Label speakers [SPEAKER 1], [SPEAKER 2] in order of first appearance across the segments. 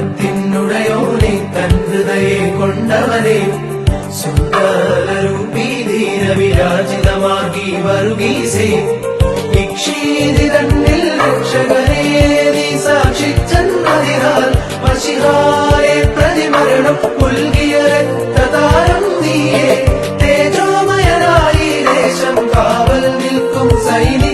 [SPEAKER 1] அகிலாண்டத்தினுடையோனே தந்துதையை கொண்டவனே சுந்தரூபி தீர விராஜிதமாகி வருகீசே இக்ஷீதிதன் Ahí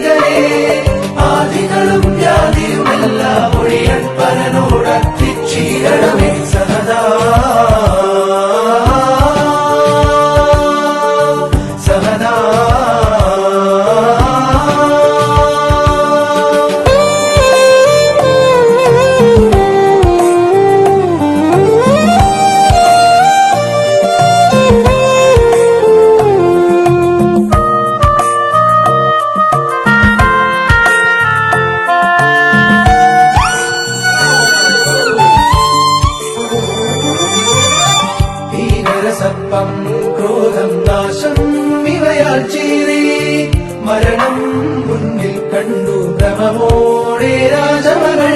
[SPEAKER 1] ഭീകരസർപ്പം ക്രോധം നാശം ഇവയാൽ ചീറി മരണം മുന്നിൽ കണ്ടു ഭ്രമമോടെ രാജമകൾ.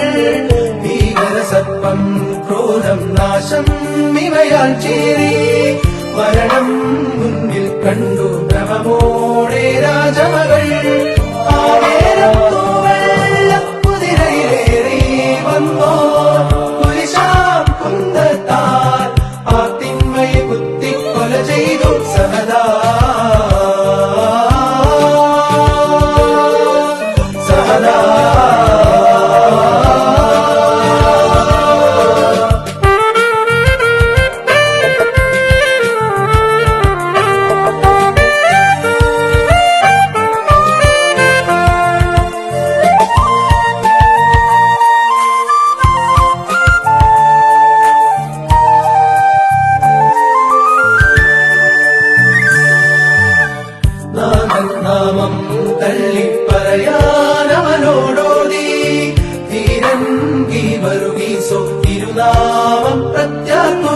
[SPEAKER 1] ഭീകര സർപ്പം ക്രോധം നാശം ഇവയാൽ ചീറി മരണം മുന്നിൽ കണ്ടു ഭ്രമമോടെ രാജമകൾ. തള്ളിപ്പറയാനവനോടോടി ധീരൻ ഗീ വരുകീസോ. തിരുനാമം പ്രത്യാത്തു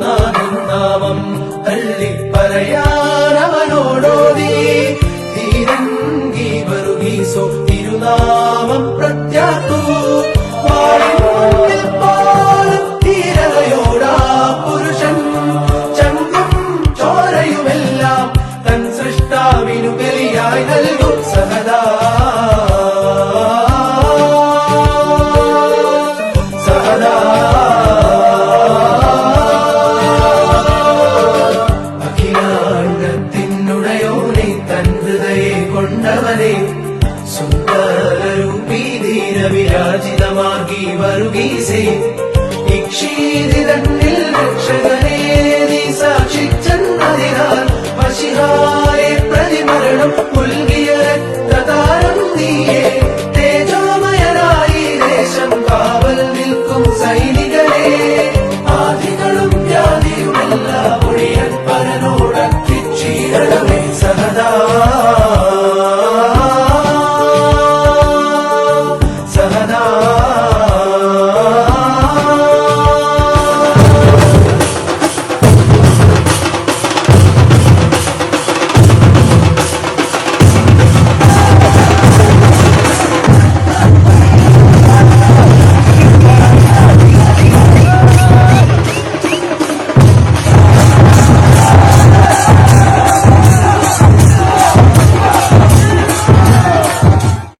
[SPEAKER 1] നാദൻ നാമം തള്ളിപ്പറയാനവനോടോടി ധീരൻ ഗീ വരുകീസോ. തിരുനാമം പ്രത്യാക്കൂ para o.